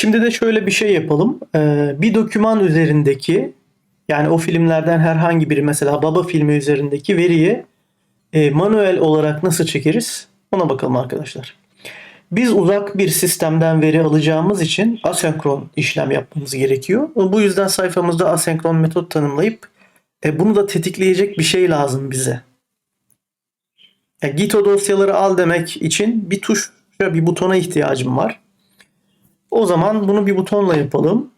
Şimdi de şöyle bir şey yapalım. Ee, bir doküman üzerindeki yani o filmlerden herhangi biri mesela Baba filmi üzerindeki veriyi e, manuel olarak nasıl çekeriz? Ona bakalım arkadaşlar. Biz uzak bir sistemden veri alacağımız için asenkron işlem yapmamız gerekiyor. Bu yüzden sayfamızda asenkron metot tanımlayıp e, bunu da tetikleyecek bir şey lazım bize. Ya, git o dosyaları al demek için bir tuş, bir butona ihtiyacım var. O zaman bunu bir butonla yapalım.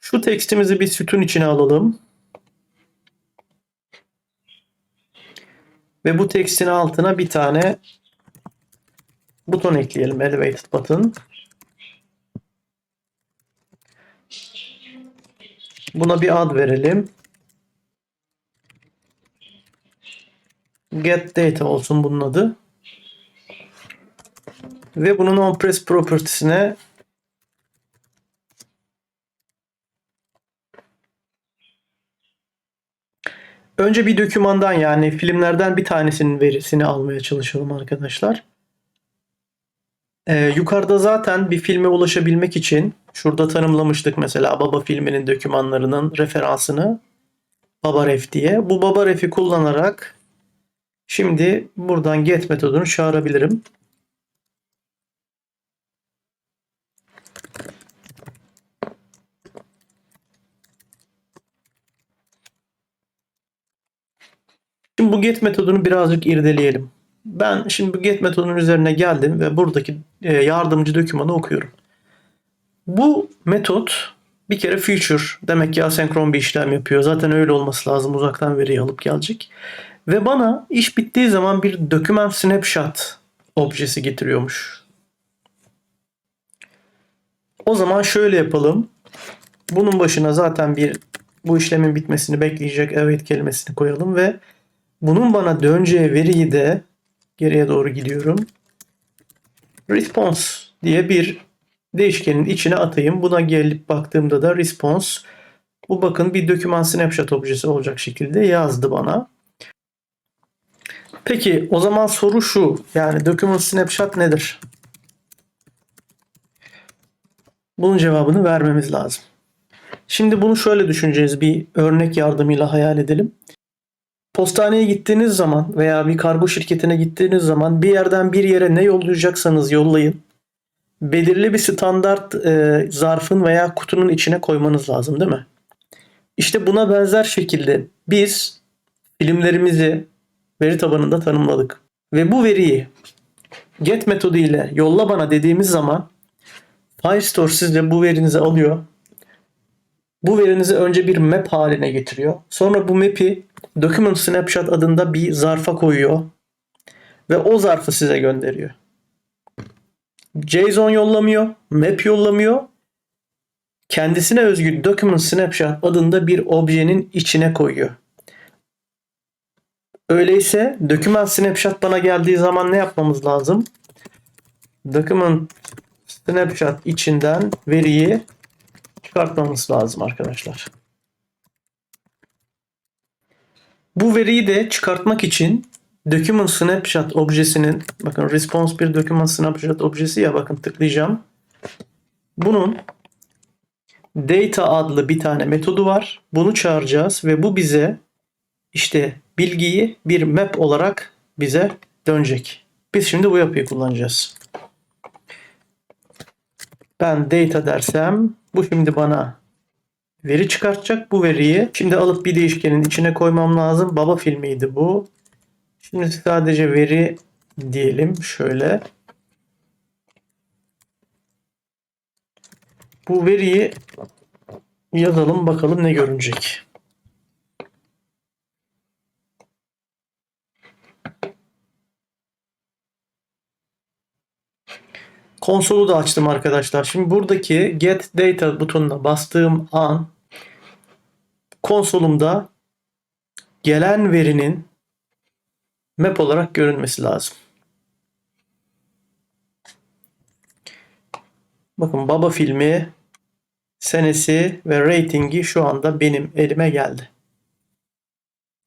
Şu tekstimizi bir sütun içine alalım. Ve bu tekstin altına bir tane buton ekleyelim. Elevated button. Buna bir ad verelim. Get data olsun bunun adı. Ve bunun onPress propertiesine Önce bir dokümandan yani filmlerden bir tanesinin verisini almaya çalışalım arkadaşlar. Ee, yukarıda zaten bir filme ulaşabilmek için şurada tanımlamıştık mesela Baba filminin dokümanlarının referansını Babaref diye. Bu Babaref'i kullanarak şimdi buradan get metodunu çağırabilirim. Şimdi bu get metodunu birazcık irdeleyelim. Ben şimdi bu get metodunun üzerine geldim ve buradaki e, yardımcı dokümanı okuyorum. Bu metot bir kere future demek ki asenkron bir işlem yapıyor. Zaten öyle olması lazım. Uzaktan veriyi alıp gelecek. Ve bana iş bittiği zaman bir document snapshot objesi getiriyormuş. O zaman şöyle yapalım. Bunun başına zaten bir bu işlemin bitmesini bekleyecek evet kelimesini koyalım ve bunun bana döneceği veriyi de geriye doğru gidiyorum. Response diye bir değişkenin içine atayım. Buna gelip baktığımda da response bu bakın bir doküman snapshot objesi olacak şekilde yazdı bana. Peki o zaman soru şu. Yani document snapshot nedir? Bunun cevabını vermemiz lazım. Şimdi bunu şöyle düşüneceğiz. Bir örnek yardımıyla hayal edelim. Postaneye gittiğiniz zaman veya bir kargo şirketine gittiğiniz zaman bir yerden bir yere ne yollayacaksanız yollayın. Belirli bir standart e, zarfın veya kutunun içine koymanız lazım değil mi? İşte buna benzer şekilde biz filmlerimizi veri tabanında tanımladık. Ve bu veriyi get metodu ile yolla bana dediğimiz zaman Firestore sizce bu verinizi alıyor. Bu verinizi önce bir map haline getiriyor. Sonra bu map'i Document Snapshot adında bir zarfa koyuyor. Ve o zarfı size gönderiyor. JSON yollamıyor, map yollamıyor. Kendisine özgü Document Snapshot adında bir objenin içine koyuyor. Öyleyse Document Snapshot bana geldiği zaman ne yapmamız lazım? Document Snapshot içinden veriyi çıkartmamız lazım arkadaşlar. Bu veriyi de çıkartmak için Document Snapshot objesinin bakın response bir Document Snapshot objesi ya bakın tıklayacağım. Bunun data adlı bir tane metodu var. Bunu çağıracağız ve bu bize işte bilgiyi bir map olarak bize dönecek. Biz şimdi bu yapıyı kullanacağız. Ben data dersem bu şimdi bana veri çıkartacak. Bu veriyi şimdi alıp bir değişkenin içine koymam lazım. Baba filmiydi bu. Şimdi sadece veri diyelim şöyle. Bu veriyi yazalım bakalım ne görünecek. Konsolu da açtım arkadaşlar. Şimdi buradaki Get Data butonuna bastığım an konsolumda gelen verinin map olarak görünmesi lazım. Bakın Baba filmi senesi ve ratingi şu anda benim elime geldi.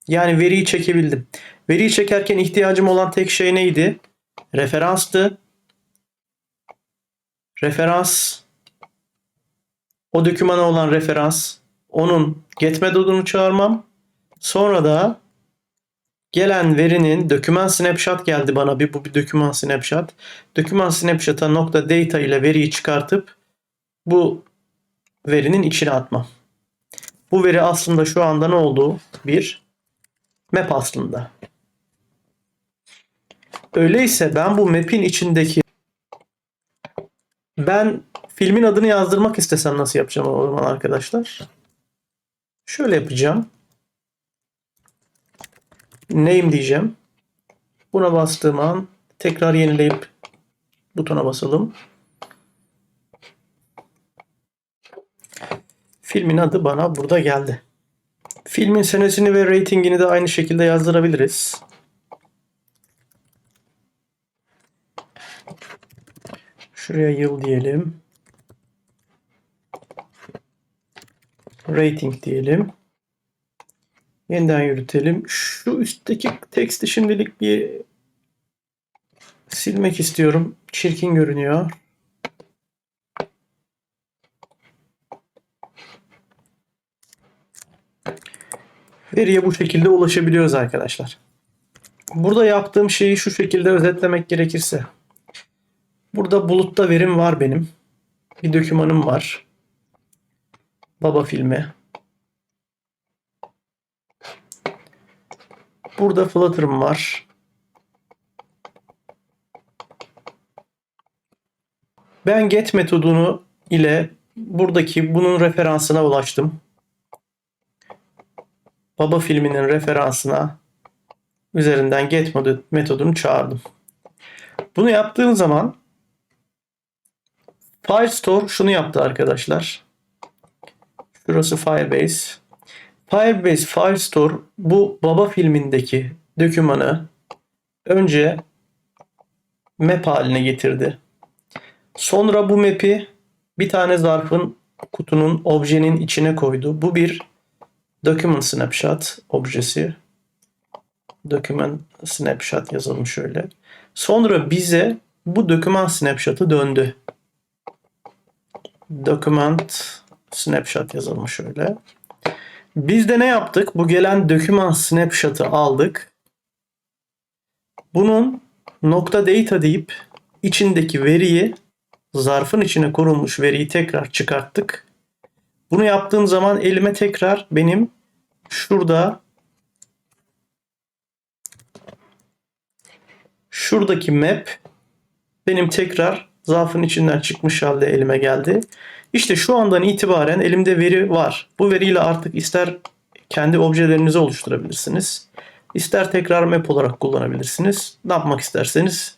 Yani veriyi çekebildim. Veriyi çekerken ihtiyacım olan tek şey neydi? Referanstı. Referans o dokümana olan referans, onun get metodunu çağırmam. Sonra da gelen verinin doküman snapshot geldi bana bir bu bir doküman snapshot. Doküman snapshot'a nokta data ile veriyi çıkartıp bu verinin içine atmam. Bu veri aslında şu anda ne oldu? Bir map aslında. Öyleyse ben bu map'in içindeki ben filmin adını yazdırmak istesem nasıl yapacağım o zaman arkadaşlar? Şöyle yapacağım. Name diyeceğim. Buna bastığım an tekrar yenileyip butona basalım. Filmin adı bana burada geldi. Filmin senesini ve ratingini de aynı şekilde yazdırabiliriz. Şuraya yıl diyelim. Rating diyelim. Yeniden yürütelim. Şu üstteki teksti şimdilik bir silmek istiyorum. Çirkin görünüyor. Veriye bu şekilde ulaşabiliyoruz arkadaşlar. Burada yaptığım şeyi şu şekilde özetlemek gerekirse. Burada bulutta verim var benim. Bir dokümanım var. Baba filmi. Burada Flutter'ım var. Ben get metodunu ile buradaki bunun referansına ulaştım. Baba filminin referansına üzerinden get metodunu çağırdım. Bunu yaptığım zaman Firestore şunu yaptı arkadaşlar. Şurası Firebase. Firebase Firestore bu baba filmindeki dokümanı önce map haline getirdi. Sonra bu map'i bir tane zarfın kutunun objenin içine koydu. Bu bir document snapshot objesi. Document snapshot yazalım şöyle. Sonra bize bu document snapshot'ı döndü. Document snapshot yazalım şöyle. Biz de ne yaptık? Bu gelen doküman snapshot'ı aldık. Bunun nokta data deyip içindeki veriyi zarfın içine korunmuş veriyi tekrar çıkarttık. Bunu yaptığım zaman elime tekrar benim şurada şuradaki map benim tekrar zarfın içinden çıkmış halde elime geldi. İşte şu andan itibaren elimde veri var. Bu veriyle artık ister kendi objelerinizi oluşturabilirsiniz. İster tekrar map olarak kullanabilirsiniz. Ne yapmak isterseniz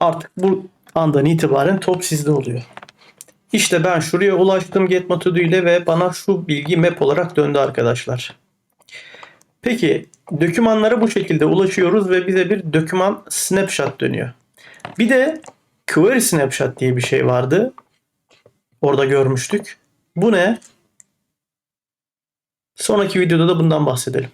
artık bu andan itibaren top sizde oluyor. İşte ben şuraya ulaştım get metodu ile ve bana şu bilgi map olarak döndü arkadaşlar. Peki dokümanlara bu şekilde ulaşıyoruz ve bize bir doküman snapshot dönüyor. Bir de query snapshot diye bir şey vardı. Orada görmüştük. Bu ne? Sonraki videoda da bundan bahsedelim.